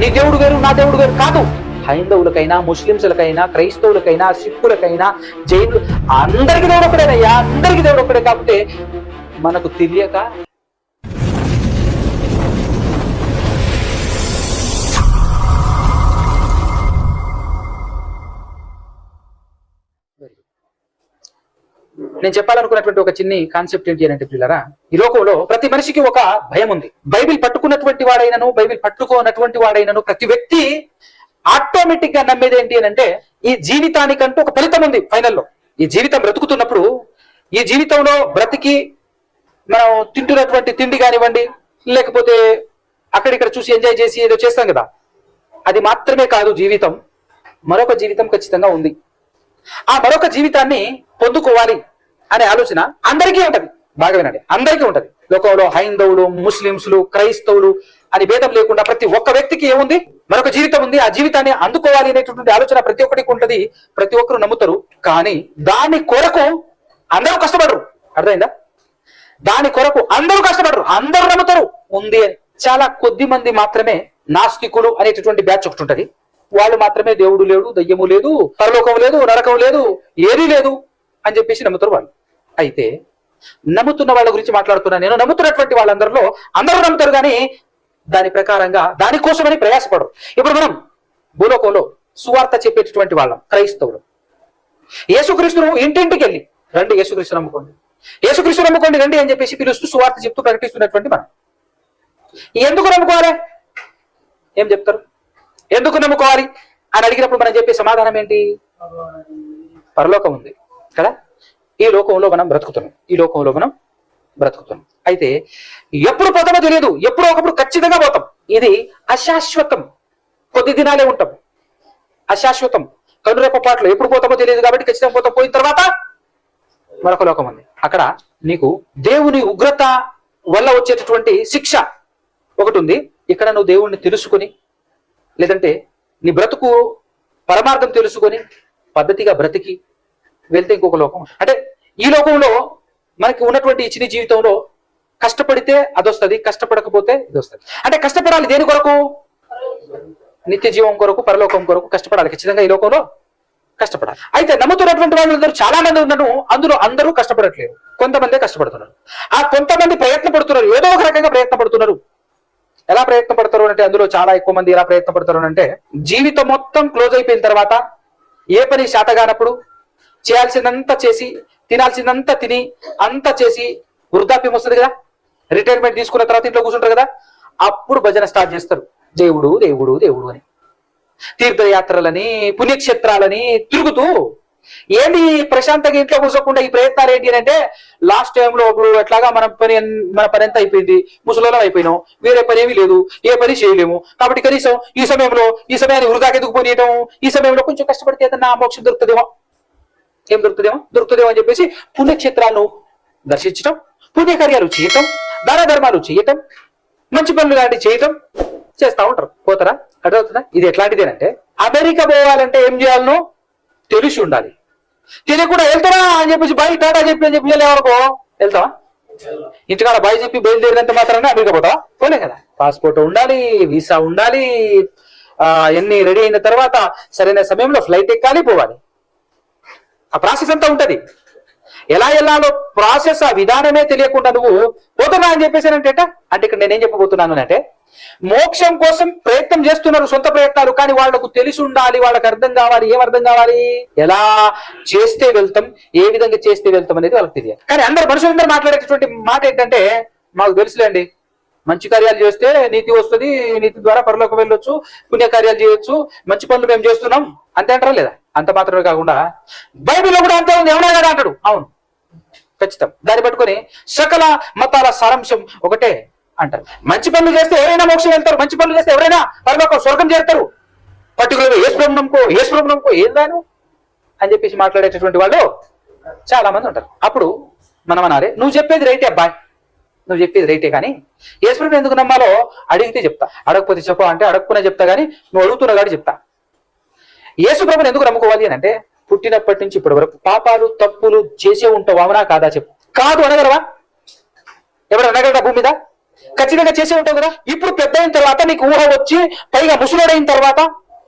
నీ దేవుడు వేరు నా దేవుడు వేరు కాదు. హైందవులకైనా ముస్లింసులకైనా క్రైస్తవులకైనా సిక్కులకైనా జైలు అందరికి దేవుడు ఒకడేనయ్యా అందరికి దేవుడు ఒకడే కాకపోతే మనకు తెలియక నేను చెప్పాలనుకున్నటువంటి ఒక చిన్ని కాన్సెప్ట్ ఏంటి అని అంటే పిల్లరా ఈ లోకంలో ప్రతి మనిషికి ఒక భయం ఉంది. బైబిల్ పట్టుకున్నటువంటి వాడైనను బైబిల్ పట్టుకోనటువంటి వాడైనను ప్రతి వ్యక్తి ఆటోమేటిక్గా నమ్మేది ఏంటి అని అంటే ఈ జీవితానికంటూ ఒక ఫలితం ఉంది ఫైనల్లో. ఈ జీవితం బ్రతుకుతున్నప్పుడు ఈ జీవితంలో బ్రతికి మనం తింటున్నటువంటి తిండి కానివ్వండి లేకపోతే అక్కడిక్కడ చూసి ఎంజాయ్ చేసి ఏదో చేస్తాం కదా. అది మాత్రమే కాదు జీవితం. మరొక జీవితం ఖచ్చితంగా ఉంది. ఆ మరొక జీవితాన్ని పొందుకోవాలి. అనే ఆలోచన అందరికీ ఉంటది. బాగా వినండి. అందరికీ ఉంటది. లోకంలో హైందవులు ముస్లింస్లు క్రైస్తవులు అని భేదం లేకుండా ప్రతి ఒక్క వ్యక్తికి ఏముంది? మరొక జీవితం ఉంది. ఆ జీవితాన్ని అందుకోవాలి అనేటటువంటి ఆలోచన ప్రతి ఒక్కరికి ఉంటది. ప్రతి ఒక్కరు నమ్ముతారు. కానీ దాని కొరకు అందరూ కష్టపడరు. అర్థమైందా? దాని కొరకు అందరూ కష్టపడరు. అందరూ నమ్ముతారు. ఉంది అని. చాలా కొద్ది మంది మాత్రమే నాస్తికులు అనేటటువంటి బ్యాచ్ ఒకటి ఉంటది. వాళ్ళు మాత్రమే దేవుడు లేడు దయ్యము లేదు పరలోకం లేదు నరకం లేదు ఏదీ లేదు అని చెప్పేసి నమ్ముతారు వాళ్ళు. అయితే నమ్ముతున్న వాళ్ళ గురించి మాట్లాడుతున్నా నేను. నమ్ముతున్నటువంటి వాళ్ళందరిలో అందరూ నమ్ముతారు కానీ దాని ప్రకారంగా దానికోసమని ప్రయాసపడరు. ఇప్పుడు మనం భూలోకంలో సువార్త చెప్పేటటువంటి వాళ్ళం క్రైస్తవులు. యేసుక్రీస్తును ఇంటింటికి వెళ్ళి రండి యేసుక్రీస్తు నమ్ముకోండి. యేసుక్రీస్తు నమ్ముకోండి రండి అని చెప్పేసి పిలుస్తూ సువార్త చెప్తూ ప్రకటిస్తున్నటువంటి మనం. ఎందుకు నమ్ముకోవాలి? ఏం చెప్తారు? ఎందుకు నమ్ముకోవాలి? అని అడిగినప్పుడు మనం చెప్పే సమాధానం ఏంటి? పరలోకం ఉంది కదా? ఈ లోకంలో మనం బ్రతుకుతున్నాం. ఈ లోకంలో మనం బ్రతుకుతున్నాం. అయితే ఎప్పుడు పోతామో తెలియదు. ఎప్పుడో ఒకప్పుడు ఖచ్చితంగా పోతాం. ఇది అశాశ్వతం. కొద్ది దినాలే ఉంటాం. అశాశ్వతం. కనురెప్ప పాటలు ఎప్పుడు పోతామో తెలియదు కాబట్టి ఖచ్చితంగా పోతాం. పోయిన తర్వాత మరొక లోకం ఉంది. అక్కడ నీకు దేవుని ఉగ్రత వల్ల వచ్చేటటువంటి శిక్ష ఒకటి ఉంది. ఇక్కడ నువ్వు దేవుణ్ణి తెలుసుకొని లేదంటే నీ బ్రతుకు పరమార్థం తెలుసుకొని పద్ధతిగా బ్రతికి వెళ్తే ఇంకొక లోకం అంటే ఈ లోకంలో మనకి ఉన్నటువంటి చిన్న జీవితంలో కష్టపడితే అదొస్తుంది కష్టపడకపోతే ఇది వస్తుంది. అంటే కష్టపడాలి దేని కొరకు? నిత్య జీవం కొరకు పరలోకం కొరకు కష్టపడాలి. ఖచ్చితంగా ఈ లోకంలో కష్టపడాలి. అయితే నమ్ముతున్నటువంటి వాళ్ళందరూ చాలా మంది ఉన్నారు అందులో అందరూ కష్టపడట్లేదు. కొంతమందే కష్టపడుతున్నారు. ఆ కొంతమంది ప్రయత్న పడుతున్నారు ఏదో ఒక రకంగా ప్రయత్న పడుతున్నారు. ఎలా ప్రయత్న పడతారు అంటే అందులో చాలా ఎక్కువ మంది ఎలా ప్రయత్న పడతారు అంటే జీవితం మొత్తం క్లోజ్ అయిపోయిన తర్వాత ఏ పని శాతగానప్పుడు చేయాల్సిందంతా చేసి తినాల్సిందంతా తిని అంతా చేసి వృద్ధాప్యం వస్తుంది కదా? రిటైర్మెంట్ తీసుకున్న తర్వాత ఇంట్లో కూర్చుంటారు కదా? అప్పుడు భజన స్టార్ట్ చేస్తారు. దేవుడు దేవుడు దేవుడు అని. తీర్థయాత్రలని పుణ్యక్షేత్రాలని తిరుగుతూ ఏంటి ప్రశాంతంగా ఇంట్లో కూర్చోకుండా ఈ ప్రయత్నాలు ఏంటి అంటే లాస్ట్ టైంలో ఇప్పుడు ఎట్లాగా మన పని మన పని ఎంత అయిపోయింది? ముసలిలో అయిపోయినాం. వేరే పని ఏమీ లేదు. ఏ పని చేయలేము. కాబట్టి కనీసం ఈ సమయంలో ఈ సమయాన్ని వృధాకి ఎందుకు పోనీయటం? ఈ సమయంలో కొంచెం కష్టపడితే ఏదన్నా మోక్షం దొరుకుతుందేమో? ఏం దొరుకుతుందేమో? దొరుకుతుందేమో అని చెప్పేసి పుణ్యక్షేత్రాలను దర్శించటం పుణ్యకార్యాలు చేయటం దాన ధర్మాలు చేయటం మంచి పనులు లాంటివి చేయటం చేస్తా ఉంటారు. పోతారా? అర్థమవుతుందా? ఇది ఎట్లాంటిదేనంటే అమెరికా పోవాలంటే ఏం చేయాలనో తెలిసి ఉండాలి. తెలియకుండా వెళ్తారా అని చెప్పేసి బాయ్ టాటా చెప్పి అని చెప్పి ఎవరికో వెళ్తావా? ఇంటికాడ బాయ్ చెప్పి బయలుదేరినంత మాత్రమే అమెరికా పోతావా? పోలే కదా. పాస్పోర్ట్ ఉండాలి వీసా ఉండాలి ఆ ఎన్ని రెడీ అయిన తర్వాత సరైన సమయంలో ఫ్లైట్ ఎక్కాలి పోవాలి. ఆ ప్రాసెస్ అంతా ఉంటది? ఎలా వెళ్ళాలో ప్రాసెస్ ఆ విధానమే తెలియకుండా నువ్వు పోతున్నా అని చెప్పేసి అంటే అంటే ఇక్కడ నేనేం చెప్పబోతున్నాను అంటే మోక్షం కోసం ప్రయత్నం చేస్తున్నారు సొంత ప్రయత్నాలు కానీ వాళ్ళకు తెలిసి ఉండాలి వాళ్ళకి అర్థం కావాలి ఏం అర్థం కావాలి? ఎలా చేస్తే వెళ్తాం ఏ విధంగా చేస్తే వెళ్తాం అనేది వాళ్ళకి తెలియాలి. కానీ అందరు మనుషులందరూ మాట్లాడేటటువంటి మాట ఏంటంటే మాకు తెలుసులేండి మంచి కార్యాలు చేస్తే నీతి వస్తుంది నీతి ద్వారా పరలోకి వెళ్ళొచ్చు పుణ్య కార్యాలు చేయొచ్చు మంచి పనులు మేము చేస్తున్నాం అంతే అంటారా లేదా? అంత మాత్రమే కాకుండా బైబిల్లో కూడా అంతే ఉంది. ఎవరైనా కదా అంటాడు? అవును. ఖచ్చితం. దాన్ని పట్టుకొని సకల మతాల సారాంశం ఒకటే అంటారు. మంచి పనులు చేస్తే ఎవరైనా మోక్షం వెళ్తారు. మంచి పనులు చేస్తే ఎవరైనా పరలోకం స్వర్గం చేస్తారు పర్టికులర్గా ఏ బ్రహ్మణంకో ఏ బ్రహ్మణంకో ఏం దాను? అని చెప్పేసి మాట్లాడేటటువంటి వాళ్ళు చాలా మంది ఉంటారు. అప్పుడు మనం అనాలి నువ్వు చెప్పేది రైటే అబ్బాయి నువ్వు చెప్పేది రైటే కానీ యేసుప్రభు ఎందుకు నమ్మాలో అడిగితే చెప్తా. అడగకపోతే చెప్పు అంటే అడగకునే చెప్తా కానీ నువ్వు అడుగుతున్నా కానీ చెప్తా. యేసుప్రభుని ఎందుకు నమ్ముకోవాలి అని అంటే పుట్టినప్పటి నుంచి ఇప్పటి వరకు పాపాలు తప్పులు చేసే ఉంటావు అవునా కాదా చెప్పు. కాదు అనగలవా? ఎవరు అనగలరా భూమి మీద? ఖచ్చితంగా చేసే ఉంటావు కదా? ఇప్పుడు పెద్ద అయిన తర్వాత నీకు ఊహ వచ్చి పైగా ముసలుడైన తర్వాత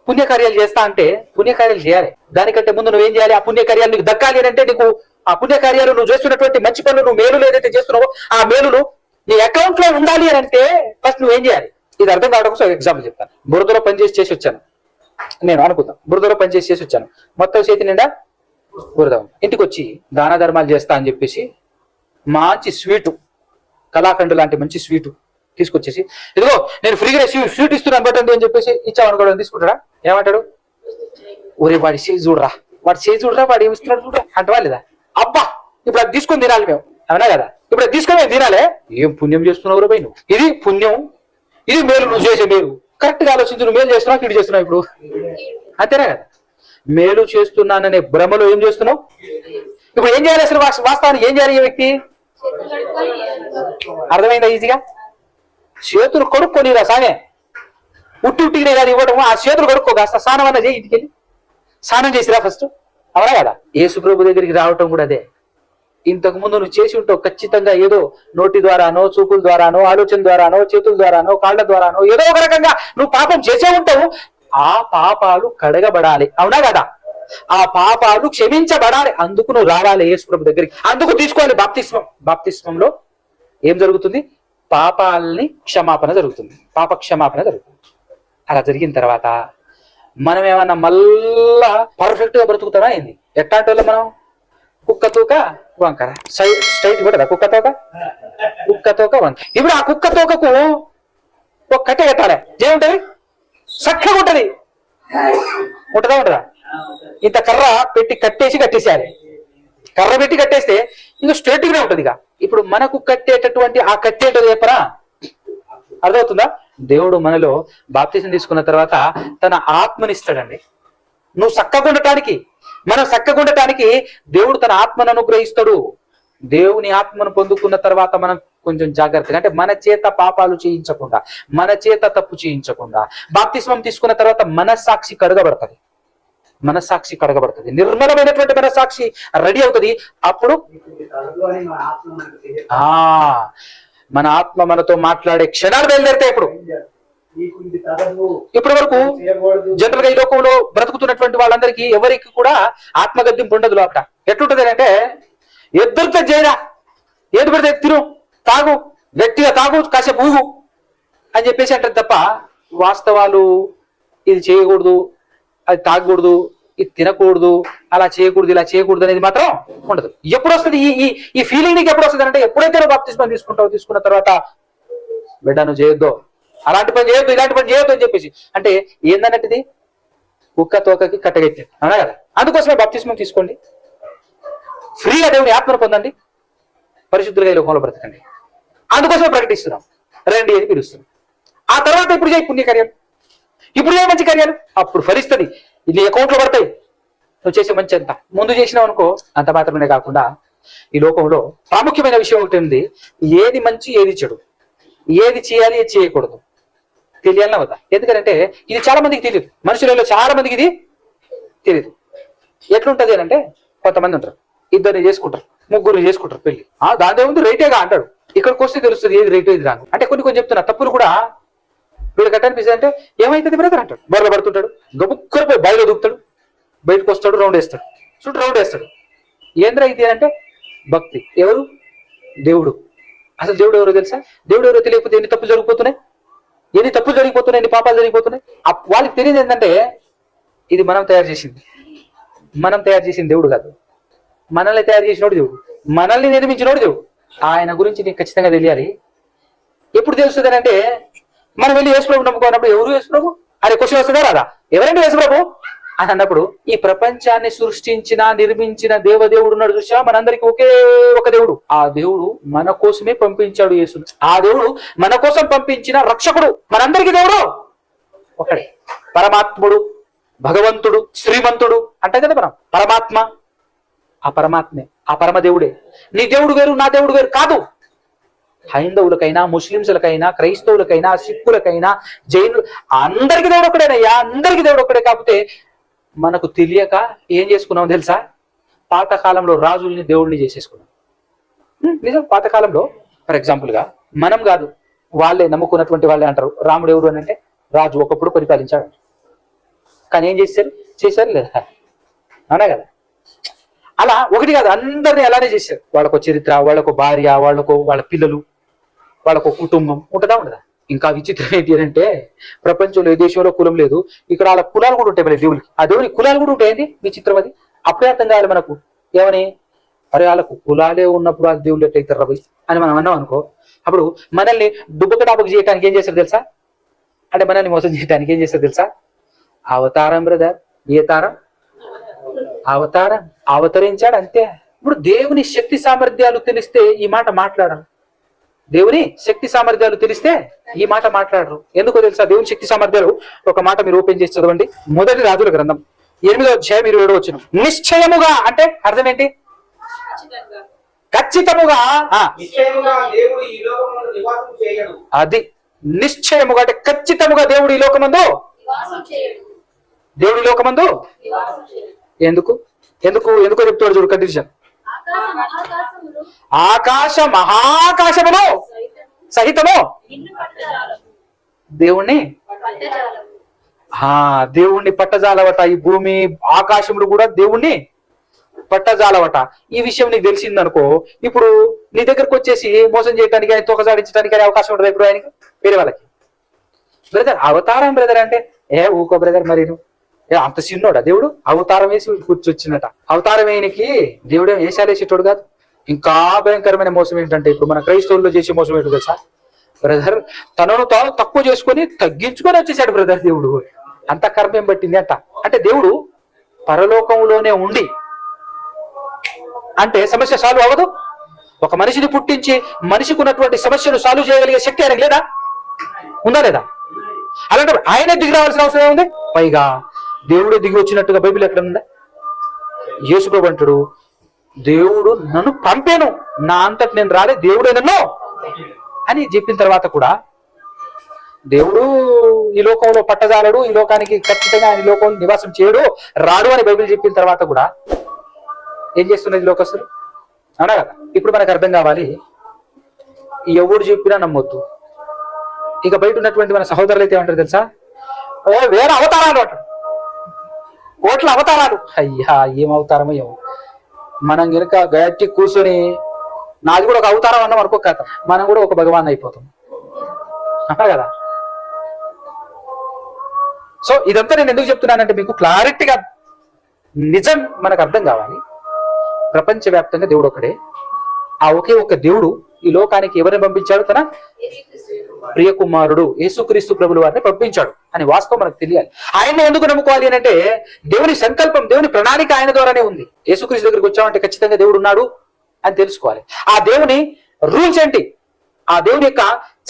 పుణ్యకార్యాలు చేస్తా అంటే పుణ్యకార్యాలు చేయాలి. దానికంటే ముందు నువ్వేం చేయాలి? ఆ పుణ్యకార్యాలు నీకు దక్కాలి అని అంటే నీకు ఆ పుణ్యకార్యాలు నువ్వు చేస్తున్నటువంటి మంచి పనులు నువ్వు మేలు ఏదైతే చేస్తున్నావో ఆ మేలులు నీ అకౌంట్లో ఉండాలి అని అంటే ఫస్ట్ నువ్వేం చేయాలి? ఇది అర్థం కావడం కోసం ఎగ్జాంపుల్ చెప్తాను. బురదలో పనిచేసి చేసి వచ్చాను. నేను అనుకుందాం. బురదలో పనిచేసి చేసి వచ్చాను. మొత్తం చేతి నిండా బురద ఇంటికి వచ్చి దాన ధర్మాలు చేస్తా అని చెప్పేసి మంచి స్వీటు కళాఖండ్ లాంటి మంచి స్వీటు తీసుకొచ్చేసి ఇదిగో నేను ఫ్రీగా స్వీట్ స్వీట్ ఇస్తున్నాను బట్టండి అని చెప్పేసి ఇచ్చామనుకోవడం తీసుకుంటాడా ఏమంటాడు? ఒరే వాడి చేయి చూడరా. వాడు చేయి చూడరా వాడు ఏమి ఇస్తున్నాడు చూడరా అంటవాలేదా అబ్బా ఇప్పుడు అది తీసుకొని తినాలి మేము. అవునా కదా? ఇప్పుడు అది తీసుకొని మేము తినాలే. ఏం పుణ్యం చేస్తున్నావు పోయి నువ్వు? ఇది పుణ్యం. ఇది మేలు నువ్వు చేసే మేలు. కరెక్ట్గా ఆలోచించు నువ్వు మేలు చేస్తున్నావు ఇటు చేస్తున్నావు ఇప్పుడు? అంతేనా కదా? మేలు చేస్తున్నాననే భ్రమలో ఏం చేస్తున్నావు? ఇప్పుడు ఏం చేయాలి అసలు వాస్తవానికి ఏం చేయాలి ఈ వ్యక్తి? అర్థమైందా ఈజీగా? చేతులు కొడుక్కొని సానే ఉట్టి ఉట్టిగా కానీ ఇవ్వడం ఆ చేతులు కొడుక్కో కాస్త స్నానం అన్న చేయి ఇంటికి వెళ్ళి స్నానం చేసిరా ఫస్ట్ అవునా కదా? యేసు దగ్గరికి రావటం కూడా అదే. ఇంతకు ముందు నువ్వు చేసి ఉంటావు ఖచ్చితంగా ఏదో నోటి ద్వారానో చూపుల ద్వారానో ఆలోచన ద్వారానో చేతుల ద్వారానో కాళ్ళ ద్వారానో ఏదో ఒక రకంగా నువ్వు పాపం చేసే ఉంటావు. ఆ పాపాలు కడగబడాలి. అవునా కదా? ఆ పాపాలు క్షమించబడాలి. అందుకు నువ్వు రావాలి యేసుప్రభు దగ్గరికి. అందుకు తీసుకోవాలి బాప్తిస్మం. బాప్తిస్మంలో ఏం జరుగుతుంది? పాపాలని క్షమాపణ జరుగుతుంది. పాప క్షమాపణ జరుగుతుంది. అలా జరిగిన తర్వాత మనం ఏమన్నా మళ్ళా పర్ఫెక్ట్గా బ్రతుకుతామా ఏంది? ఎట్లాంటి వాళ్ళు మనం? కుక్క తూక? వంకర స్ట్రైట్ కూడా కుక్క తోక కుక్క తోక వంక ఇప్పుడు ఆ కుక్క తోకకు ఒక కట్టె కట్టాలి ఏముంటది చక్కగా ఉంటది ఉంటదా ఉంటదా ఇంత కర్ర పెట్టి కట్టేసి కట్టేసేయాలి కర్ర పెట్టి కట్టేస్తే ఇంకా స్ట్రైట్ గానే ఉంటది ఇక ఇప్పుడు మనకు కట్టేటటువంటి ఆ కట్టె ఏంటో చెప్పరా అర్థమవుతుందా దేవుడు మనలో బాప్తీసం తీసుకున్న తర్వాత తన ఆత్మనిస్తాడండి నువ్వు చక్కగా ఉండటానికి మనం చక్కగా ఉండటానికి దేవుడు తన ఆత్మను అనుగ్రహిస్తాడు. దేవుని ఆత్మను పొందుకున్న తర్వాత మనం కొంచెం జాగ్రత్తగా అంటే మన చేత పాపాలు చేయించకుండా మన చేత తప్పు చేయించకుండా బాప్తిస్మం తీసుకున్న తర్వాత మనస్సాక్షి కడగబడుతుంది. మనస్సాక్షి కడగబడుతుంది. నిర్మలమైనటువంటి మనస్సాక్షి రెడీ అవుతుంది. అప్పుడు ఆ మన ఆత్మ మనతో మాట్లాడే క్షణాలు బయలుదేరితే ఇప్పుడు. ఇప్పటి వరకు జనరల్గా ఈ లోకంలో బ్రతుకుతున్నటువంటి వాళ్ళందరికీ ఎవరికి కూడా ఆత్మగద్దింపు ఉండదు లోపల. ఎట్లుంటది అంటే ఎదురుతో చేయరా ఏది పడితే తిను తాగు గట్టిగా తాగు కాసేపు ఊగు అని చెప్పేసి అంటారు తప్ప వాస్తవాలు ఇది చేయకూడదు అది తాగకూడదు ఇది తినకూడదు అలా చేయకూడదు ఇలా చేయకూడదు అనేది మాత్రం ఉండదు. ఎప్పుడు వస్తుంది ఈ ఈ ఈ ఫీలింగ్ నీకు ఎప్పుడు వస్తుంది అంటే ఎప్పుడైతే బాప్తిస్మం తీసుకుంటావు తీసుకున్న తర్వాత బిడ్డ నువ్వు చేయొద్దు. అలాంటి పని చేయొద్దు ఇలాంటి పని చేయొద్దు అని చెప్పేసి. అంటే ఏందన్నట్టుది? కుక్క తోకకి కట్టగెత్తే అవునా కదా? అందుకోసమే బాప్తిస్మం తీసుకోండి. ఫ్రీగా దేవుని ఆత్మను పొందండి. పరిశుద్ధులుగా ఈ లోకంలో బ్రతకండి. అందుకోసమే ప్రకటిస్తున్నాం. రండి అని పిలుస్తున్నాం. ఆ తర్వాత ఇప్పుడు చేయి పుణ్యకార్యాలు ఇప్పుడు చేయ మంచి కార్యాలు. అప్పుడు ఫలిస్తుంది ఇది అకౌంట్లో పడతాయి. నువ్వు చేసే మంచి అంత. ముందు చేసినావు అనుకో అంత మాత్రమే కాకుండా ఈ లోకంలో ప్రాముఖ్యమైన విషయం ఒకటి ఉంది. ఏది మంచి ఏది చెడు. ఏది చేయాలి ఏది చేయకూడదు. తెలియాలని వద్దా? ఎందుకంటే ఇది చాలా మందికి తెలియదు మనుషులలో చాలా మందికి ఇది తెలియదు ఎట్లుంటది అని అంటే కొంతమంది ఉంటారు. ఇద్దరిని చేసుకుంటారు. ముగ్గురు చేసుకుంటారు పెళ్ళి. ఆ దాని ఉంది రైటేగా అంటాడు. ఇక్కడికి వస్తే తెలుస్తుంది ఏది రైట్ ఏది రాను. అంటే కొన్ని కొన్ని చెప్తున్నా తప్పులు కూడా వీళ్ళు ఎట్ట అనిపిస్తుంది అంటే ఏమైతుంది బ్రదర్ అంటాడు. బొర్ర పడుతుంటాడు. గబుక్కర పోయి బయట దూకుతాడు. బయటకు వస్తాడు రౌండ్ వేస్తాడు. చుట్టూ రౌండ్ వేస్తాడు. ఏంద్రా ఇది అంటే భక్తి. ఎవరు? దేవుడు. అసలు దేవుడు ఎవరో తెలుసా? దేవుడు ఎవరో తెలియకపోతే ఎన్ని తప్పులు జరిగిపోతున్నాయి? ఎన్ని తప్పులు జరిగిపోతున్నాయి ఎన్ని పాపాలు జరిగిపోతున్నాయి? అప్- వాళ్ళకి తెలియదు ఏంటంటే ఇది మనం తయారు చేసింది. మనం తయారు చేసిన దేవుడు కాదు. మనల్ని తయారు చేసినోడు దేవుడు. మనల్ని నిర్మించినోడు దేవుడు. ఆయన గురించి నీకు ఖచ్చితంగా తెలియాలి. ఎప్పుడు తెలుస్తుంది అంటే మనం వెళ్ళి యేసుప్రభు నమ్ముకున్నప్పుడు ఎవరు యేసుప్రభు? అనే క్వశ్చన్ వస్తుందా రాదా? ఎవరంటే యేసుప్రభు? అని అన్నప్పుడు ఈ ప్రపంచాన్ని సృష్టించిన నిర్మించిన దేవదేవుడు ఉన్నాడు చూసినా మనందరికి ఒకే ఒక దేవుడు. ఆ దేవుడు మన కోసమే పంపించాడు యేసు. ఆ దేవుడు మన కోసం పంపించిన రక్షకుడు మనందరికి దేవుడు. ఒకడే. పరమాత్ముడు భగవంతుడు శ్రీమంతుడు అంటే కదా మనం. పరమాత్మ ఆ పరమాత్మే ఆ పరమ దేవుడే. నీ దేవుడు వేరు నా దేవుడు వేరు కాదు. హైందవులకైనా ముస్లింసులకైనా క్రైస్తవులకైనా సిక్కులకైనా జైనులు అందరికి దేవుడు ఒకడేనయ్యా అందరికి దేవుడు ఒకడే. కాకపోతే మనకు తెలియక ఏం చేసుకున్నాం తెలుసా? పాతకాలంలో రాజుల్ని దేవుడిని చేసేసుకున్నాం. నిజం పాతకాలంలో ఫర్ ఎగ్జాంపుల్గా మనం కాదు వాళ్ళే నమ్ముకున్నటువంటి వాళ్ళే అంటారు. రాముడు ఎవరు అని అంటే రాజు ఒకప్పుడు పరిపాలించాడు. కానీ ఏం చేశారు? చేశారు లేదా? అవునా కదా? అలా ఒకటి కాదు అందరినీ అలానే చేశారు. వాళ్ళకు చరిత్ర వాళ్ళకు భార్య వాళ్ళకు వాళ్ళ పిల్లలు వాళ్ళకు కుటుంబం ఉంటుందా ఉండదా? ఇంకా విచిత్రం ఏంటి అని అంటే ప్రపంచంలో ఏ దేశంలో కులం లేదు ఇక్కడ వాళ్ళ కులాలు కూడా ఉంటాయి మళ్ళీ దేవుడికి ఆ దేవుని కులాలు కూడా ఉంటాయండి విచిత్రం అది. అప్పుడే అర్థం కావాలి మనకు. ఏమని? అరే వాళ్ళకు కులాలే ఉన్నప్పుడు ఆ దేవుళ్ళు ఎట్లయితే రవి? అని మనం అన్నాం అనుకో. అప్పుడు మనల్ని డుబ్బక డాబకు చేయడానికి ఏం చేస్తారు తెలుసా? అంటే మనల్ని మోసం చేయడానికి ఏం చేస్తారు తెలుసా? అవతారం బ్రదర్. ఏ తారం? అవతారం. అవతరించాడు అంతే. ఇప్పుడు దేవుని శక్తి సామర్థ్యాలు తెలిస్తే ఈ మాట మాట్లాడరు దేవుని శక్తి సామర్థ్యాలు తెలిస్తే ఈ మాట మాట్లాడరు. ఎందుకో తెలుసా? దేవుని శక్తి సామర్థ్యాలు ఒక మాట మీరు ఓపెన్ చేసి చదవండి. మొదటి రాజుల గ్రంథం. ఎనిమిదో అధ్యాయం ఇరవై ఏడో వచ్చిన నిశ్చయముగా అంటే అర్థం ఏంటి? ఖచ్చితముగా ఆ, నిశ్చయముగా దేవుడు ఈ లోకమును నివాసం చేయడు. అది నిశ్చయముగా అంటే ఖచ్చితముగా దేవుడు ఈ లోకమందు నివాసం చేయడు. దేవుడి లోకమందు నివాసం చేయడు. ఎందుకు? ఎందుకు? ఎందుకో చెప్తాడు చూడు కండిషన్ ఆకాశ మహాకాశములు మహాకాశములో సహితము దేవుణ్ణి? ఆ దేవుణ్ణి పట్టజాలవట. ఈ భూమి ఆకాశములు కూడా దేవుణ్ణి పట్టజాలవట. ఈ విషయం నీకు తెలిసింది అనుకో ఇప్పుడు నీ దగ్గరకు వచ్చేసి మోసం చేయడానికి కానీ తోకజాడించడానికి కానీ అవకాశం ఉంటుంది ఇప్పుడు ఆయనకి? వేరే వాళ్ళకి? బ్రదర్ అవతారం బ్రదర్ అంటే? ఏ ఊకో బ్రదర్ మరి నువ్వు. అంత చిన్నోడా దేవుడు? అవతారం వేసి కూర్చొచ్చినట. అవతారం వేయనికి దేవుడు వేసాలేసేటోడు కాదు. ఇంకా భయంకరమైన మోసం ఏంటంటే ఇప్పుడు మన క్రైస్తవుల్లో చేసే మోసం ఏంటో తెలుసా? బ్రదర్ తనను తాను తక్కువ చేసుకొని తగ్గించుకొని వచ్చేసాడు బ్రదర్ దేవుడు. అంత కర్మేం పట్టింది అంట. అంటే దేవుడు పరలోకంలోనే ఉండి అంటే సమస్య సాల్వ్ అవ్వదు. ఒక మనిషిని పుట్టించి మనిషికి ఉన్నటువంటి సమస్యను సాల్వ్ చేయగలిగే శక్తి ఆయనకు లేదా? ఉందా లేదా? అలాంటి ఆయన దిగి రావాల్సిన అవసరం ఏముంది? పైగా దేవుడే దిగి వచ్చినట్టుగా బైబిల్ ఎక్కడ ఉందా? యేసుప్రభు అంటాడు దేవుడు నన్ను పంపాను. నా అంతటి నేను రాలే దేవుడే నన్ను అని చెప్పిన తర్వాత కూడా దేవుడు ఈ లోకంలో పట్టజాలడు ఈ లోకానికి ఖచ్చితంగా ఆయన ఈ నివాసం చేయడు రాడు అని బైబిల్ చెప్పిన తర్వాత కూడా ఏం చేస్తున్నది లోకస్తులు? అవునా కదా? ఇప్పుడు మనకు అర్థం కావాలి ఎవడు చెప్పినా నమ్మొద్దు. ఇక బయట ఉన్నటువంటి మన సహోదరులు అయితే ఏమంటారు తెలుసా? ఓ వేరే అవతారాలు అంటారు. ఓట్ల అవతారాలు. అయ్యా ఏం అవతారమో ఏమో. మనం కనుక గట్టి కూర్చొని నాది కూడా ఒక అవతారం అన్నాం అనుకో కథ. మనం కూడా ఒక భగవాన్ అయిపోతాం. అవునా కదా? సో ఇదంతా నేను ఎందుకు చెప్తున్నానంటే మీకు క్లారిటీగా నిజం మనకు అర్థం కావాలి. ప్రపంచవ్యాప్తంగా దేవుడు ఒకడే ఆ ఒకే ఒక దేవుడు ఈ లోకానికి ఎవరిని పంపించాడు తన? ప్రియకుమారుడు యేసుక్రీస్తు ప్రభులు వారిని పంపించాడు. అని వాస్తవం మనకు తెలియాలి. ఆయన ఎందుకు నమ్ముకోవాలి అని అంటే దేవుని సంకల్పం దేవుని ప్రణాళిక ఆయన ద్వారానే ఉంది. యేసుక్రీస్తు దగ్గరికి వచ్చామంటే ఖచ్చితంగా దేవుడు ఉన్నాడు అని తెలుసుకోవాలి. ఆ దేవుని రూల్స్ ఏంటి? ఆ దేవుని యొక్క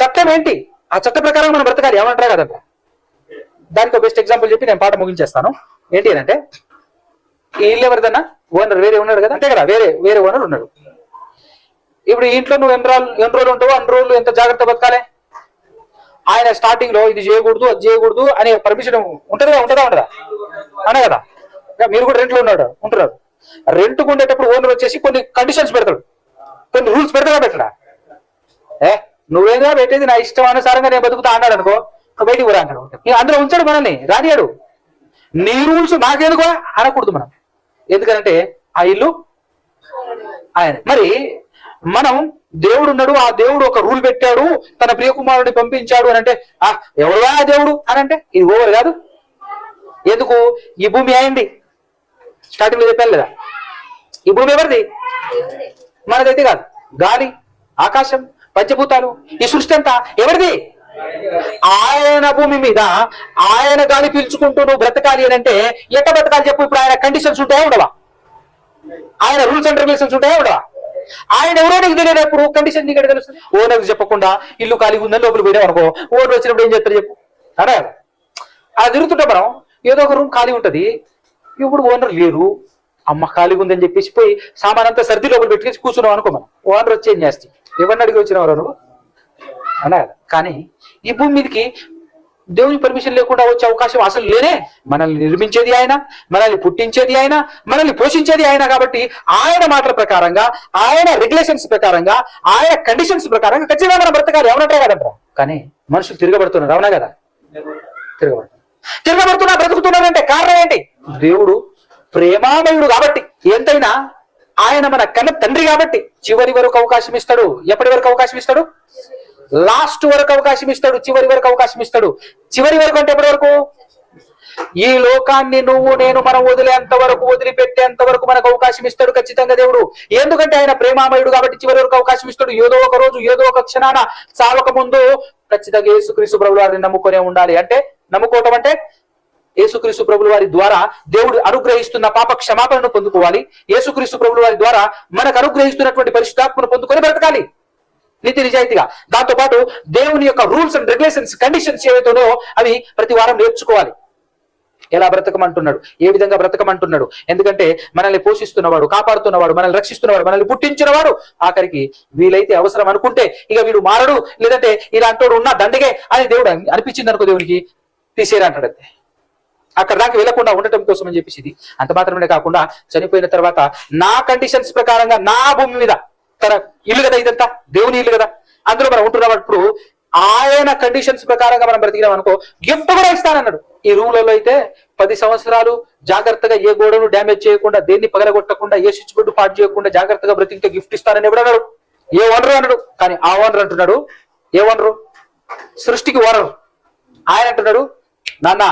చట్టం ఏంటి? ఆ చట్ట ప్రకారం మనం బ్రతకాలి. ఏమంటారా కదంట దానికి బెస్ట్ ఎగ్జాంపుల్ చెప్పి నేను పాట ముగించేస్తాను. ఏంటి అని అంటే ఈ ఇల్లు ఎవరిదన్నా? ఓనర్ వేరే ఉన్నాడు కదా? అంతే కదా? వేరే వేరే ఓనర్ ఉన్నాడు. ఇప్పుడు ఇంట్లో నువ్వు ఎన్ని రోజులు ఎన్ని రోజులు ఉంటావో అన్ని రోజులు ఎంత జాగ్రత్త బతకాలి? ఆయన స్టార్టింగ్లో ఇది చేయకూడదు అది చేయకూడదు అనే పర్మిషన్ ఉంటుందా ఉంటుందా ఉండదా? అనే కదా. ఇక మీరు కూడా రెంట్లో ఉన్నాడు ఉంటున్నారు. రెంట్కు ఉండేటప్పుడు ఓనర్ వచ్చేసి కొన్ని కండిషన్స్ పెడతాడు. కొన్ని రూల్స్ పెడతాడా పెట్టడా ఏ నువ్వేదో పెట్టేది? నా ఇష్టం అనుసారంగా నేను బతుకుతా అన్నాడు అనుకో బయటికి కూడా అంటాడు. ఇక అందులో ఉంచాడు మనల్ని రానియాడు. నీ రూల్స్ నాకెందుకో అనకూడదు మనం. ఎందుకంటే ఆ ఇల్లు ఆయన మరి మనం దేవుడు ఉన్నాడు ఆ దేవుడు ఒక రూల్ పెట్టాడు తన ప్రియకుమారుడిని పంపించాడు అని అంటే ఆ ఎవరుగా ఆ దేవుడు? అని అంటే ఇది ఓవర్ కాదు. ఎందుకు? ఈ భూమి అయింది స్టార్టింగ్లో చెప్పాను లేదా ఈ భూమి ఎవరిది? మనదైతే కాదు. గాలి ఆకాశం పంచభూతాలు ఈ సృష్టి అంతా ఎవరిది? ఆయన భూమి మీద ఆయన గాలి పీల్చుకుంటూ నువ్వు బ్రతకాలి అని అంటే ఎట్ట బ్రతకాలి చెప్పు? ఇప్పుడు ఆయన కండిషన్స్ ఉంటాయా ఉండవా? ఆయన రూల్స్ అండ్ రెగ్యులేషన్స్ ఉంటాయా ఉండవా? ఆయన ఎవరో నీకు తెలియనప్పుడు కండిషన్ నీకు తెలుస్తుంది తెలుస్తుంది ఓనర్ చెప్పకుండా ఇల్లు ఖాళీగా ఉందని లోపలికి పోయినా అనుకో. ఓనర్ వచ్చినప్పుడు ఏం చేస్తారు చెప్పు? అదే అలా తిరుగుతుంటే మనం ఏదో ఒక రూమ్ ఖాళీ ఉంటది. ఇప్పుడు ఓనర్ లేరు అమ్మ ఖాళీగా ఉందని చెప్పేసి పోయి సామాన్ అంతా సర్ది లోపల పెట్టుకేసి కూర్చున్నాం అనుకో మనం. ఓనర్ వచ్చి ఏం చేస్తాం ఎవరిని అడిగి వచ్చినవారు నువ్వు? అన్నా కదా కానీ ఈ భూమి మీదకి దేవుని పర్మిషన్ లేకుండా వచ్చే అవకాశం అసలు లేనే. మనల్ని నిర్మించేది ఆయన మనల్ని పుట్టించేది ఆయన మనల్ని పోషించేది ఆయన కాబట్టి ఆయన మాటల ప్రకారంగా ఆయన రెగ్యులేషన్స్ ప్రకారంగా ఆయన కండిషన్స్ ప్రకారంగా ఖచ్చితంగా మనం బ్రతకాలి. ఎవరంటే కదంటారా కానీ మనుషులు తిరగబడుతున్నారు. అవునా కదా? తిరగబడుతున్నారు. తిరగబడుతున్నా బ్రతుకుతున్నారంటే కారణం ఏంటి? దేవుడు ప్రేమామయుడు కాబట్టి. ఎంతైనా ఆయన మన కన్న తండ్రి కాబట్టి చివరి వరకు అవకాశం ఇస్తాడు. ఎప్పటి వరకు అవకాశం ఇస్తాడు? లాస్ట్ వరకు అవకాశం ఇస్తాడు చివరి వరకు అవకాశం ఇస్తాడు. చివరి వరకు అంటే ఎప్పటి వరకు? ఈ లోకాన్ని నువ్వు నేను మనం వదిలేంత వరకు వదిలిపెట్టేంత వరకు మనకు అవకాశం ఇస్తాడు ఖచ్చితంగా దేవుడు. ఎందుకంటే ఆయన ప్రేమామయుడు కాబట్టి చివరి వరకు అవకాశం ఇస్తాడు. ఏదో ఒక రోజు ఏదో ఒక క్షణాన చావక ముందు ఖచ్చితంగా యేసుక్రీస్తు ప్రభుల వారిని నమ్ముకునే ఉండాలి. అంటే నమ్ముకోవటం అంటే యేసుక్రీస్తు ప్రభుల వారి ద్వారా దేవుడు అనుగ్రహిస్తున్న పాప క్షమాపణను పొందుకోవాలి. యేసుక్రీస్తు ప్రభుల వారి ద్వారా మనకు అనుగ్రహిస్తున్నటువంటి పరిశుద్ధాత్మను పొందుకొని బ్రతకాలి. నీతి నిజాయితీగా. దాంతో పాటు దేవుని యొక్క రూల్స్ అండ్ రెగ్యులేషన్స్ కండిషన్స్ ఏవైతేనో అవి ప్రతి వారం నేర్చుకోవాలి. ఎలా బ్రతకమంటున్నాడు? ఏ విధంగా బ్రతకమంటున్నాడు? ఎందుకంటే మనల్ని పోషిస్తున్నవాడు కాపాడుతున్నవాడు మనల్ని రక్షిస్తున్నవాడు మనల్ని పుట్టించినవాడు ఆఖరికి వీలైతే అవసరం అనుకుంటే ఇక వీడు మారడు. లేదంటే ఇలాంటోడు ఉన్న దండగే అని దేవుడు అని- అనిపించింది అనుకో దేవునికి తీసేరా అంటాడంతే అక్కడ దాకా వెళ్ళకుండా ఉండటం కోసం అని చెప్పేసి అంత మాత్రమే కాకుండా చనిపోయిన తర్వాత నా కండిషన్స్ ప్రకారంగా నా భూమి మీద తన ఇల్లు కదా ఇదంతా? దేవుని ఇల్లు కదా? అందులో మనం ఉంటున్నప్పుడు ఆయన కండిషన్స్ ప్రకారంగా మనం బ్రతికినాం అనుకో గిఫ్ట్ కూడా ఇస్తానన్నాడు. ఈ రూమ్లలో అయితే పది సంవత్సరాలు జాగ్రత్తగా ఏ గోడను డ్యామేజ్ చేయకుండా దేన్ని పగలగొట్టకుండా ఏ స్విచ్ బోర్డు పాటు చేయకుండా జాగ్రత్తగా బ్రతికితే గిఫ్ట్ ఇస్తానని ఎవడు అన్నాడు. ఏ ఓనరు అన్నాడు. కానీ ఆ ఓనర్ అంటున్నాడు ఏ ఓనరు సృష్టికి ఓనరు ఆయన అంటున్నాడు నాన్న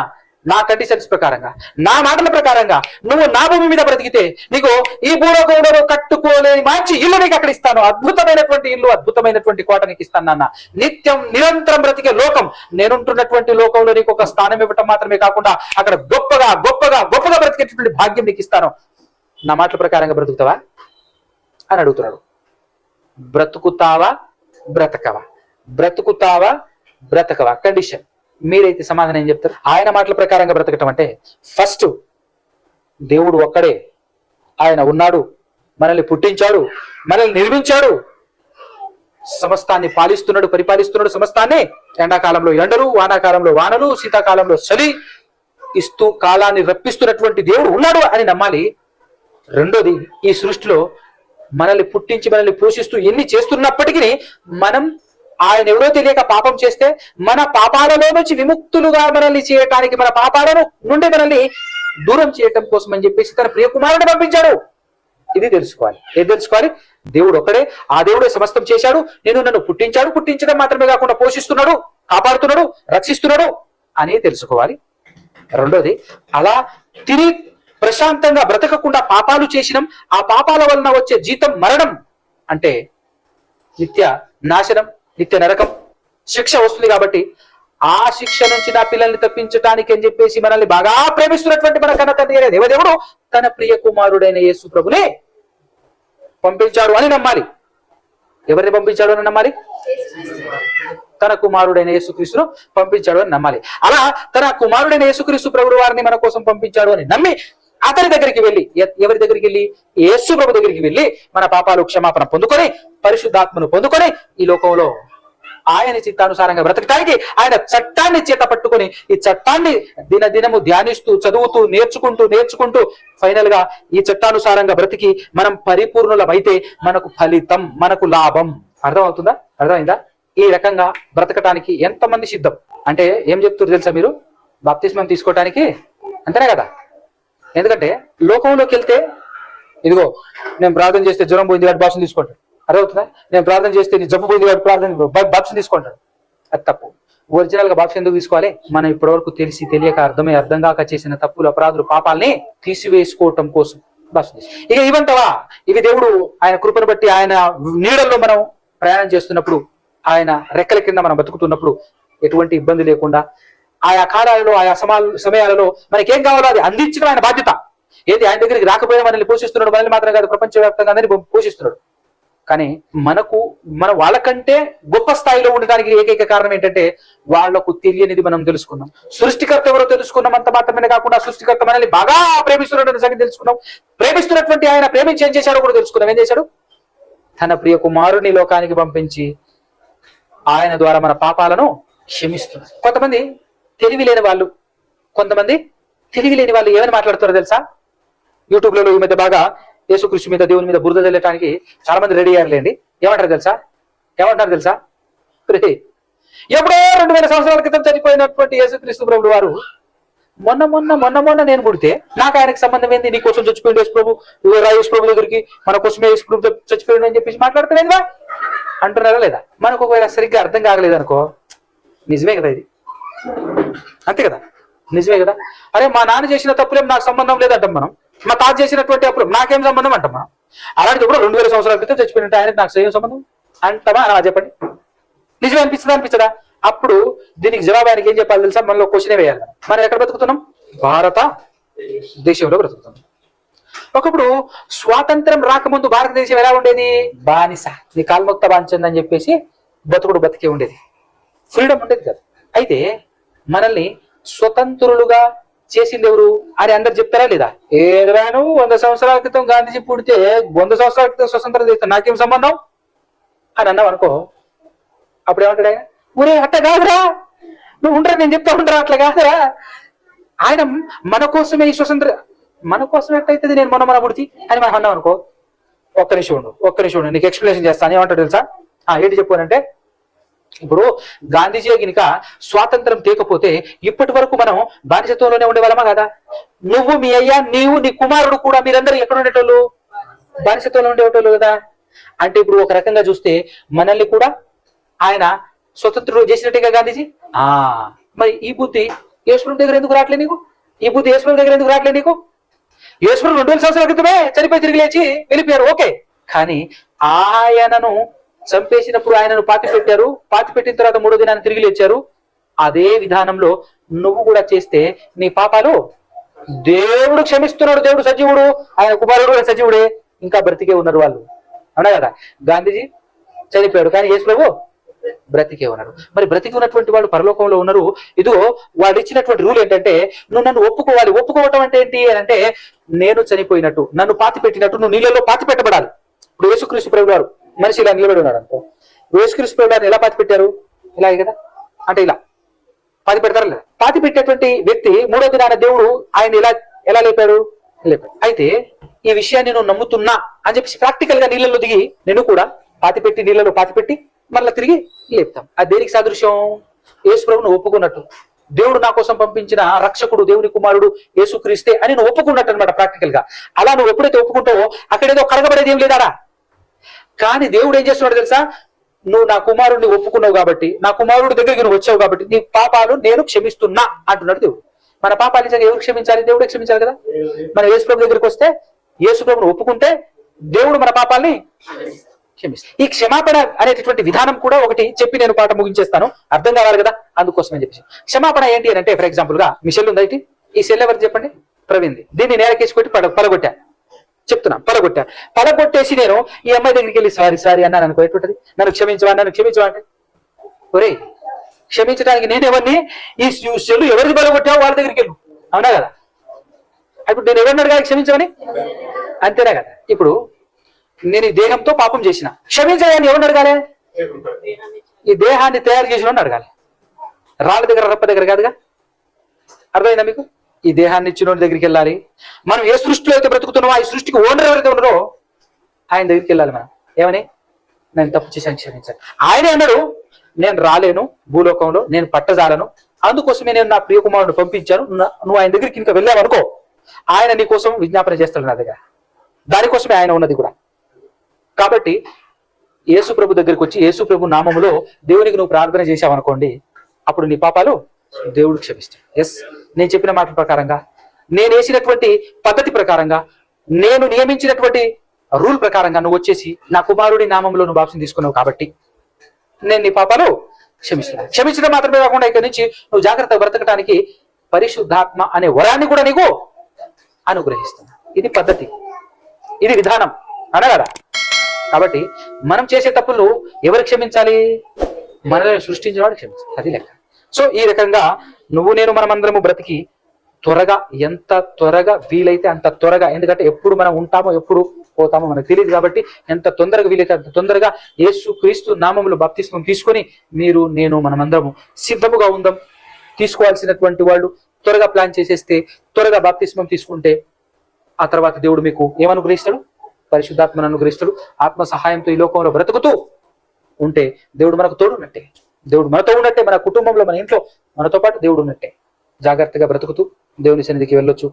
నా కండిషన్స్ ప్రకారంగా నా మాటల ప్రకారంగా నువ్వు నా భూమి మీద బ్రతికితే నీకు ఈ భూలోకంలో కట్టుకోలేని మంచి ఇల్లు నీకు అక్కడ ఇస్తాను. అద్భుతమైనటువంటి ఇల్లు అద్భుతమైనటువంటి కోట నీకు ఇస్తాను నాన్న. నిత్యం నిరంతరం బ్రతికే లోకం నేనుంటున్నటువంటి లోకంలో నీకు ఒక స్థానం ఇవ్వటం మాత్రమే కాకుండా అక్కడ గొప్పగా గొప్పగా గొప్పగా బ్రతికేటటువంటి భాగ్యం నీకు ఇస్తాను. నా మాటల ప్రకారంగా బ్రతుకుతావా? అని అడుగుతున్నాడు. బ్రతుకుతావా? బ్రతకవా? బ్రతుకుతావా? బ్రతకవా? కండిషన్ మీరైతే సమాధానం ఏం చెప్తారు? ఆయన మాటల ప్రకారంగా బ్రతకటం అంటే ఫస్ట్ దేవుడు ఒక్కడే. ఆయన ఉన్నాడు మనల్ని పుట్టించాడు మనల్ని నిర్మించాడు. సమస్తాన్ని పాలిస్తున్నాడు పరిపాలిస్తున్నాడు సమస్తాన్ని ఎండాకాలంలో ఎండలు వానాకాలంలో వానలు శీతాకాలంలో చలి ఇస్తూ కాలాన్ని రప్పిస్తున్నటువంటి దేవుడు ఉన్నాడు అని నమ్మాలి. రెండోది ఈ సృష్టిలో మనల్ని పుట్టించి మనల్ని పోషిస్తూ ఎన్ని చేస్తున్నప్పటికీ మనం ఆయన ఎవరో తెలియక పాపం చేస్తే మన పాపాలలో నుంచి విముక్తులుగా మనల్ని చేయటానికి మన పాపాలను నుండి మనల్ని దూరం చేయటం కోసం అని చెప్పేసి తన ప్రియకుమారుడు పంపించాడు. ఇది తెలుసుకోవాలి. ఏది తెలుసుకోవాలి? దేవుడు ఒక్కడే. ఆ దేవుడే సమస్తం చేశాడు. నేను నన్ను పుట్టించాడు. పుట్టించడం మాత్రమే కాకుండా పోషిస్తున్నాడు కాపాడుతున్నాడు రక్షిస్తున్నాడు అని తెలుసుకోవాలి. రెండోది అలా తిరిగి ప్రశాంతంగా బ్రతకకుండా పాపాలు చేసినాం. ఆ పాపాల వలన వచ్చే జీతం మరణం అంటే నిత్య నాశనం నిత్య నరకం. శిక్ష వస్తుంది కాబట్టి ఆ శిక్ష నుంచి నా పిల్లల్ని తప్పించటానికి అని చెప్పేసి మనల్ని బాగా ప్రేమిస్తున్నటువంటి మన కన్న తండ్రి దేవదేవుడు తన ప్రియ కుమారుడైన యేసు ప్రభునే పంపించాడు అని నమ్మాలి. ఎవరిని పంపించాడు అని నమ్మాలి? తన కుమారుడైన యేసుక్రీస్తును పంపించాడు అని నమ్మాలి. అలా తన కుమారుడైన యేసుక్రీస్తు ప్రభుడు వారిని మన కోసం పంపించాడు అని నమ్మి అతని దగ్గరికి వెళ్ళి ఎవరి దగ్గరికి వెళ్ళి? యేసు ప్రభు దగ్గరికి వెళ్ళి మన పాపాలు క్షమాపణ పొందుకొని పరిశుద్ధాత్మను పొందుకొని ఈ లోకంలో ఆయన చిత్తానుసారంగా బ్రతకటానికి ఆయన చట్టాన్ని చేత పట్టుకొని ఈ చట్టాన్ని దినదినము ధ్యానిస్తూ చదువుతూ నేర్చుకుంటూ నేర్చుకుంటూ ఫైనల్గా ఈ చట్టానుసారంగా బ్రతికి మనం పరిపూర్ణులమైతే మనకు ఫలితం మనకు లాభం. అర్థమవుతుందా? అర్థమైందా? ఈ రకంగా బ్రతకటానికి ఎంతమంది సిద్ధం? అంటే ఏం చెప్తారు తెలుసా మీరు? బాప్తిస్మం తీసుకోవటానికి అంతేనే కదా? ఎందుకంటే లోకంలోకి వెళ్తే ఇదిగో నేను ప్రార్థన చేస్తే జ్వరం పోయింది కాబట్టి బాప్సం తీసుకుంటాడు. అర్థమవుతుందా? నేను ప్రార్థన చేస్తే నీ జబ్బు పోయింది కాబట్టి ప్రార్థన బాప్సం తీసుకుంటాడు. అది తప్పు. ఒరిజినల్గా బాప్సం ఎందుకు తీసుకోవాలి? మనం ఇప్పటివరకు తెలిసి తెలియక అర్థమై అర్థం కాక చేసిన తప్పులు అపరాధులు పాపాలని తీసివేసుకోవటం కోసం బాప్సం ఇక ఇవంతవా ఇవి దేవుడు ఆయన కృపను బట్టి ఆయన నీడల్లో మనం ప్రయాణం చేస్తున్నప్పుడు ఆయన రెక్కల కింద మనం బతుకుతున్నప్పుడు ఎటువంటి ఇబ్బంది లేకుండా ఆయా కాలాలలో ఆయా సమయాలలో మనకి ఏం కావాలో అది అందించడం ఆయన బాధ్యత. ఏది ఆయన దగ్గరికి రాకపోయినా మనల్ని పోషిస్తున్నాడు మనల్ని మాత్రం కాదు ప్రపంచవ్యాప్తంగా అందరినీ పోషిస్తున్నాడు. కానీ మనకు మన వాళ్ళకంటే గొప్ప స్థాయిలో ఉండడానికి ఏకైక కారణం ఏంటంటే వాళ్ళకు తెలియనిది మనం తెలుసుకున్నాం. సృష్టికర్త ఎవరో తెలుసుకున్నాం అంత మాత్రమే కాకుండా సృష్టికర్త మనల్ని బాగా ప్రేమిస్తున్నాడు సంగతి తెలుసుకున్నాం. ప్రేమిస్తున్నటువంటి ఆయన ప్రేమించి ఏం చేశాడో కూడా తెలుసుకున్నాం. ఏం చేశాడు? తన ప్రియ కుమారుని లోకానికి పంపించి ఆయన ద్వారా మన పాపాలను క్షమిస్తున్నాడు. కొంతమంది తెలివి లేని వాళ్ళు. కొంతమంది తెలివి లేని వాళ్ళు ఏమని మాట్లాడుతారో తెలుసా? యూట్యూబ్లలో ఈ మధ్య బాగా యేసుకృషి మీద దేవుని మీద బురద చల్లటానికి చాలా మంది రెడీ అయ్యారులేండి. ఏమంటారు తెలుసా? ఏమంటారు తెలుసా? ఎప్పుడో రెండు వేల సంవత్సరాల క్రితం చనిపోయినటువంటి యేసుక్రీస్తు ప్రభుడు వారు మొన్న మొన్న మొన్న మొన్న నేను పుడితే నాకు ఆయనకు సంబంధం ఏంది? నీ కోసం చచ్చిపోయింది యేసు ప్రభు నువ్వు యేసు ప్రభు దగ్గరికి మన కోసమే యేసు ప్రభు చచ్చిపోయింది అని చెప్పేసి మాట్లాడతలేదుగా అంటున్నారా లేదా? మనకు ఒకవేళ సరిగ్గా అర్థం కాగలేదు అనుకో నిజమే కదా ఇది. అంతే కదా? నిజమే కదా? అరే మా నాన్న చేసిన తప్పులేం నాకు సంబంధం లేదంటాం మనం. మా తాత చేసినటువంటి అప్పులు నాకేం సంబంధం అంటాం మనం అలాంటిది కూడా రెండు వేల సంవత్సరాల క్రితం చచ్చిపోయినట్టు ఆయనకి నాకు ఏం సంబంధం? అంటామా? అలా చెప్పండి. నిజమే అనిపిస్తుందా? అనిపించదా అప్పుడు దీనికి జవాబు ఆయనకి ఏం చెప్పాలి తెలుసా? మనలో క్వశ్చనే వేయాలి మనం. ఎక్కడ బ్రతుకుతున్నాం? భారత దేశంలో బ్రతుకుతున్నాం. ఒకప్పుడు స్వాతంత్రం రాకముందు భారతదేశం ఎలా ఉండేది? బానిస. నీ కాల్ముక్త బాంచండి అని చెప్పేసి బతుకుడు బతికే ఉండేది. ఫ్రీడమ్ ఉండేది కదా. అయితే మనల్ని స్వతంత్రులుగా చేసింది ఎవరు? అని అందరు చెప్తారా లేదా? ఏదైనా వంద సంవత్సరాల క్రితం గాంధీజీ పుడితే వంద సంవత్సరాల క్రితం స్వతంత్రం చేస్తా నాకేం సంబంధం? అని అన్నావు అనుకో అప్పుడు ఏమంటాడు ఆయన? ఊరే అట్ట కాదురా. నువ్వు ఉండరా నేను చెప్తా ఉండరా అట్లా కాదురా. ఆయన మన కోసమే ఈ స్వతంత్ర మన కోసం ఎట్టయితుంది నేను మొన్న మన పుడితి అని మనం అన్నాం అనుకో. ఒక్క నిమిషం ఉండు ఒక్క నిమిషం ఉండు నీకు ఎక్స్ప్లెనేషన్ చేస్తాను. ఏమంటాడు తెలుసా? ఆ ఏంటి చెప్పానంటే ఇప్పుడు గాంధీజీ గినక స్వాతంత్రం తేకపోతే ఇప్పటి వరకు మనం బానిసత్వంలోనే ఉండేవాళ్ళమా కదా? నువ్వు మీ అయ్యా నీవు నీ కుమారుడు కూడా మీరందరూ ఎక్కడ ఉండేటోళ్ళు? బానిసత్వంలో ఉండేటోళ్ళు కదా. అంటే ఇప్పుడు ఒక రకంగా చూస్తే మనల్ని కూడా ఆయన స్వతంత్రుడు చేసినట్టుగా గాంధీజీ? ఆ మరి ఈ బుద్ధి యేసుప్రభు దగ్గర ఎందుకు రావట్లే నీకు? ఈ బుద్ధి యేసుప్రభు దగ్గర ఎందుకు రావట్లే నీకు? యేసుప్రభు రెండు వేల సంవత్సరాల క్రితమే చనిపోయి తిరిగి లేచి వెళ్ళిపోయారు ఓకే. కానీ ఆయనను చంపేసినప్పుడు ఆయనను పాతి పెట్టారు. పాతి పెట్టిన తర్వాత మూడో దినాన్ని తిరిగి లేచారు. అదే విధానంలో నువ్వు కూడా చేస్తే నీ పాపాలు దేవుడు క్షమిస్తున్నాడు. దేవుడు సజీవుడు. ఆయన కుమారుడు సజీవుడే. ఇంకా బ్రతికే ఉన్నారు వాళ్ళు. అవునా కదా? గాంధీజీ చనిపోయాడు. కానీ యేసు ప్రభు బ్రతికే ఉన్నారు. మరి బ్రతికి ఉన్నటువంటి వాళ్ళు పరలోకంలో ఉన్నారు. ఇదో వాళ్ళు ఇచ్చినటువంటి రూల్ ఏంటంటే నువ్వు నన్ను ఒప్పుకోవాలి. ఒప్పుకోవటం అంటే ఏంటి అని అంటే నేను చనిపోయినట్టు నన్ను పాతి పెట్టినట్టు నువ్వు నీళ్ళలో పాతి పెట్టబడాలి. ఇప్పుడు యేసుక్రీస్తు ప్రభు గారు మనిషి ఇలా నిలబడి ఉన్నాడు అనుకో. యేసుక్రీస్తు ప్రభు ఎలా పాతి పెట్టారు ఇలాగే కదా? అంటే ఇలా. పాతి పెడతారా లేదా? పాతి పెట్టేటువంటి వ్యక్తి మూడో దినాన దేవుడు ఆయన ఎలా ఎలా లేపాడు? లేపాడు. అయితే ఈ విషయాన్ని నువ్వు నమ్ముతున్నా అని చెప్పేసి ప్రాక్టికల్గా నీళ్ళలో దిగి నేను కూడా పాతి పెట్టి నీళ్ళలో పాతి పెట్టి మళ్ళీ తిరిగి లేపుతాం. అది దేనికి సాదృశ్యం? యేసు ప్రభును ఒప్పుకున్నట్టు. దేవుడు నా కోసం పంపించిన రక్షకుడు దేవుని కుమారుడు యేసుక్రీస్తే అని నువ్వు ఒప్పుకున్నట్టు అనమాట ప్రాక్టికల్గా అలా నువ్వు ఎప్పుడైతే ఒప్పుకుంటావో అక్కడేదో కడగబడేది ఏం లేదాడా? కానీ దేవుడు ఏం చేస్తున్నాడు తెలుసా? నువ్వు నా కుమారుడిని ఒప్పుకున్నావు కాబట్టి నా కుమారుడి దగ్గరికి నువ్వు వచ్చావు కాబట్టి నీ పాపాలు నేను క్షమిస్తున్నా అంటున్నాడు దేవుడు. మన పాపాలు నిజంగా ఎవరు క్షమించాలి? దేవుడే క్షమించాలి కదా? మన యేసుప్రభు దగ్గరికి వస్తే యేసుప్రభుని ఒప్పుకుంటే దేవుడు మన పాపాలని క్షమిస్తాడు. ఈ క్షమాపణ అనేటటువంటి విధానం కూడా ఒకటి చెప్పి నేను పాట ముగించేస్తాను. అర్థం కావాలి కదా? అందుకోసం అని చెప్పేసి. క్షమాపణ ఏంటి అని అంటే ఫర్ ఎగ్జాంపుల్గా మిషెల్ సెల్ ఉందా ఈ సెల్ ఎవరు చెప్పండి? ప్రవీణ్ దీన్ని నేలకేసి కొట్టి పడగొట్టా. పలగొట్టా చెప్తున్నా. పలగొట్టా పలగొట్టేసి నేను ఈ అమ్మాయి దగ్గరికి వెళ్ళి సారీ సారీ అన్నాను అనుకో ఎటువంటిది నన్ను క్షమించవా నన్ను క్షమించవాంటే ఒరే క్షమించడానికి నేను ఎవరిని? ఈ సెల్లు ఎవరికి పలగొట్టావో వాళ్ళ దగ్గరికి వెళ్ళు. అవునా కదా? ఇప్పుడు నేను ఎవరిని అడగాలి? క్షమించమని? అంతేనా కదా? ఇప్పుడు నేను ఈ దేహంతో పాపం చేసిన. క్షమించని ఎవరిని అడగాలి? ఈ దేహాన్ని తయారు చేసిన అడగాలి. రాళ్ళ దగ్గర రప్ప దగ్గర కాదుగా? అర్థమైందా మీకు? ఈ దేహాన్ని ఇచ్చినోడి దగ్గరికి వెళ్ళాలి. మనం ఏ సృష్టిలో అయితే బ్రతుకుతున్నామో ఆ సృష్టికి ఓనర్ ఎవరైతే ఉన్నారో ఆయన దగ్గరికి వెళ్ళాలి మనం. ఏమని? నేను తప్పు చేశాను క్షమించాను. ఆయన అన్నాడు నేను రాలేను భూలోకంలో నేను పట్టజాలను. అందుకోసమే నేను నా ప్రియకుమారుడు పంపించాను. నువ్వు ఆయన దగ్గరికి ఇంకా వెళ్ళావు అనుకో ఆయన నీ కోసం విజ్ఞాపన చేస్తాడు నా దగ్గర. దానికోసమే ఆయన ఉన్నది కూడా. కాబట్టి యేసు ప్రభు దగ్గరికి వచ్చి యేసు ప్రభు నామములో దేవునికి నువ్వు ప్రార్థన చేశావు అనుకోండి అప్పుడు నీ పాపాలు దేవుడు క్షమిస్తాడు. ఎస్ నేను చెప్పిన మాటల ప్రకారంగా నేను వేసినటువంటి పద్ధతి ప్రకారంగా నేను నియమించినటువంటి రూల్ ప్రకారంగా నువ్వు వచ్చేసి నా కుమారుడి నామంలో నువ్వు బాప్సం తీసుకున్నావు కాబట్టి నేను నీ పాపాలు క్షమిస్తున్నాను క్షమించడం మాత్రమే కాకుండా ఇక్కడి నుంచి నువ్వు జాగ్రత్తగా బ్రతకటానికి పరిశుద్ధాత్మ అనే వరాన్ని కూడా నీకు అనుగ్రహిస్తున్నా. ఇది పద్ధతి. ఇది విధానం. అనగదా కాబట్టి మనం చేసే తప్పులు ఎవరు క్షమించాలి? మనల్ని సృష్టించిన వాడు క్షమించాలి. అది లెక్క. సో ఈ రకంగా నువ్వు నేను మనమందరము బ్రతికి త్వరగా ఎంత త్వరగా వీలైతే అంత త్వరగా ఎందుకంటే ఎప్పుడు మనం ఉంటామో ఎప్పుడు పోతామో మనకు తెలియదు కాబట్టి ఎంత తొందరగా వీలైతే అంత తొందరగా యేసు క్రీస్తు నామములు బాప్తిస్మం తీసుకొని మీరు నేను మనమందరము సిద్ధముగా ఉందాం. తీసుకోవాల్సినటువంటి వాళ్ళు త్వరగా ప్లాన్ చేసేస్తే త్వరగా బాప్తిస్మం తీసుకుంటే ఆ తర్వాత దేవుడు మీకు ఏమనుగ్రహిస్తాడు? పరిశుద్ధాత్మను అనుగ్రహిస్తాడు. ఆత్మ సహాయంతో ఈ లోకంలో బ్రతుకుతూ ఉంటే దేవుడు మనకు తోడున్నట్టే. దేవుడు మనతో ఉన్నట్టే మన కుటుంబంలో మన ఇంట్లో మనతో పాటు దేవుడు ఉన్నట్టే. జాగ్రత్తగా బ్రతుకుతూ దేవుని సన్నిధికి వెళ్ళొచ్చు.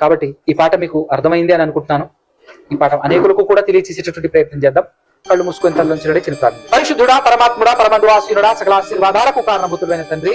కాబట్టి ఈ పాట మీకు అర్థమైంది అని అనుకుంటున్నాను. ఈ పాఠం అనేకులకు కూడా తెలియచేసేటటువంటి ప్రయత్నం చేద్దాం. కళ్ళు మూసుకొని తల్లించడం చిన్న ప్రార్థన. పరిశుద్ధుడా పరమాత్ముడా పరమందువాసీనుడా సకల ఆశీర్వాదాలకు కారణభూతులైన తండ్రి